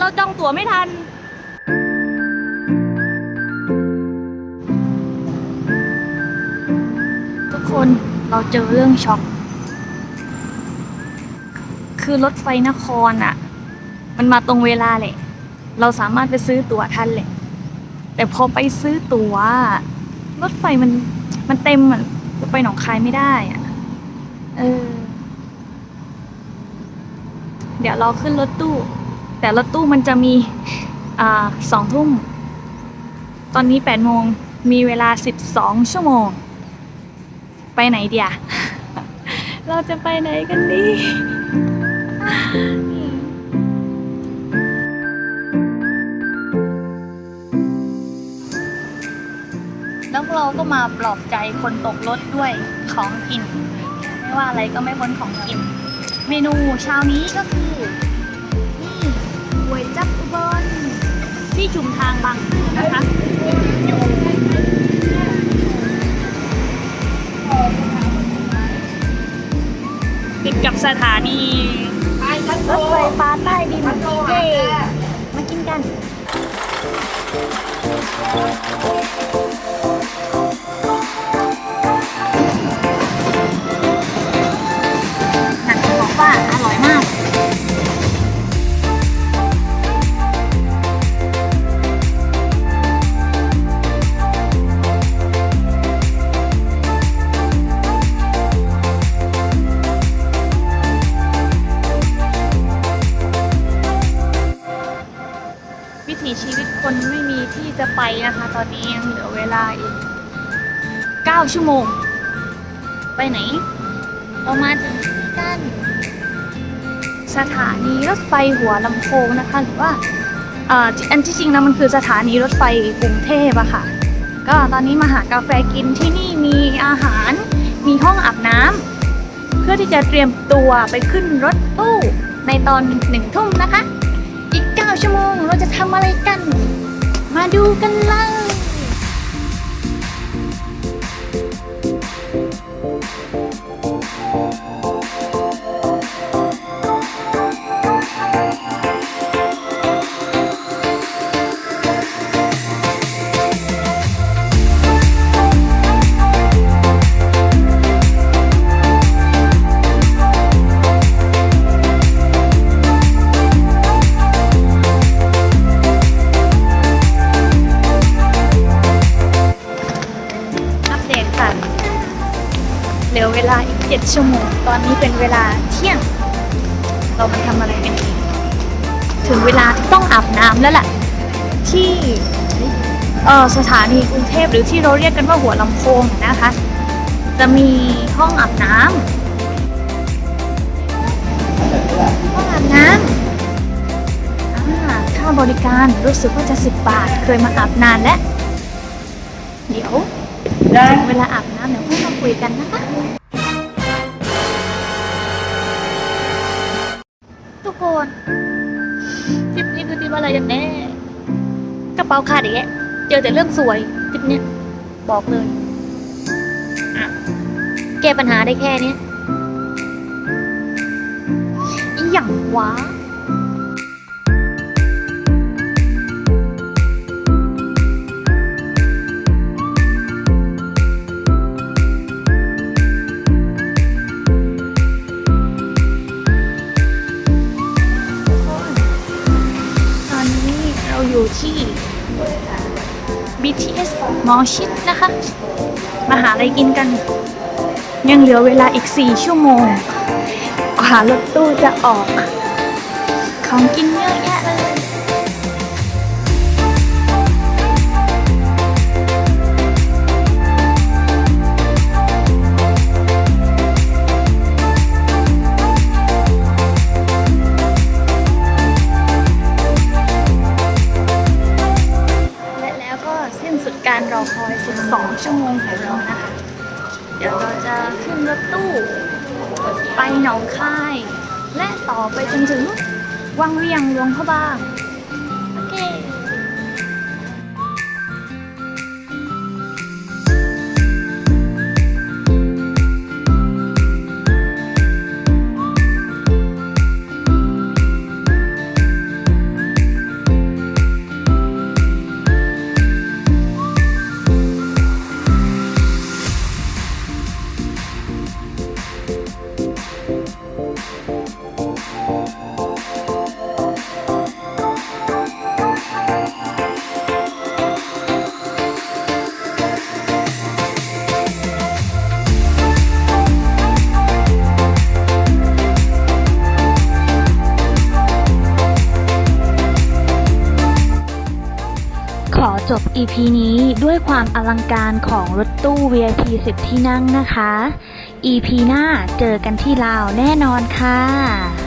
เราจองตั๋วไม่ทัน ทุกคนเราเจอเรื่องช็อก คือรถไฟนครอะ มันมาตรงเวลาแหละ เราสามารถไปซื้อตั๋วทันแหละ แต่พอไปซื้อตั๋ว รถไฟมันมันเต็มอะจะไปหนองคายไม่ได้อะเออ เดี๋ยวรอขึ้นรถตู้ แต่รถตู้มันจะมีสองทุ่ม ตอนนี้แปดโมงมีเวลาสิบสองชั่วโมง ไปไหนเดียเราจะไปไหนกันดีแล้วเราก็มาปลอบใจคนตกรถด้วยของกิน ไม่ว่าอะไรก็ไม่พ้นของกิน เมนูเช้านี้ก็คือ ก๋วยจับอุบลที่ชุมทางบางซื่อนะคะอยู่ติดกับสถานีรถไฟฟ้าใต้ดินเย้มากินกันหนั คนไม่มีที่จะไปนะคะ ตอนนี้ยังเหลือเวลาอีก 9 ชั่วโมง ไปไหน เรามาถึงที่กันสถานีรถไฟหัวลำโพงนะคะ หรือว่าอ่ออันที่จริงนะมันคือสถานีรถไฟกรุงเทพอะค่ะ ก็ตอนนี้มาหากาแฟกินที่นี่มีอาหาร มีห้องอาบน้ำเพื่อที่จะเตรียมตัวไปขึ้นรถตู้ในตอนหนึ่งทุ่มนะคะ ชั่วโมง เราจะทำอะไรกัน มาดูกันเลย 7 ชั่วโมง ตอนนี้เป็นเวลาเที่ยง เรามาทำอะไรกันดีถึงเวลาที่ต้องอาบน้ำแล้วล่ะ ที่เออสถานีกรุงเทพหรือที่เราเรียกกันว่าหัวลำโพงนะคะ จะมีห้องอาบน้ำห้องอาบน้ำอ่าค่าบริการรู้สึกว่าจะ 10 บาท เคยมาอาบนานแล้ว เดี๋ยวถึงเวลาอาบน้ำเดี๋ยวค่อยมาคุยกันนะคะ ทุกคนทริปนี้คือทริปอะไรกันแน่กระเป๋าขาดอีกแล้วเจอแต่เรื่องสวยทริปเนี้ยบอกเลยอะแก้ปัญหาได้แค่นี้อีหยังวะ อยู่ที่ BTS มอชิดนะคะ มาหาอะไรกินกัน ยังเหลือเวลาอีก 4 ชั่วโมง กว่ารถตู้จะออก ของกินเยอะแยะเลย 12 ชั่วโมงของเรานะคะ เดี๋ยวเราจะขึ้นรถตู้ ไปหนองคาย และต่อไปจนถึงวังเวียงหลวงพระบาง อจบ EP นี้ด้วยความอลังการของรถตู้ VIP 10 ที่นั่งนะคะ EP หน้าเจอกันที่ลาวแน่นอนค่ะ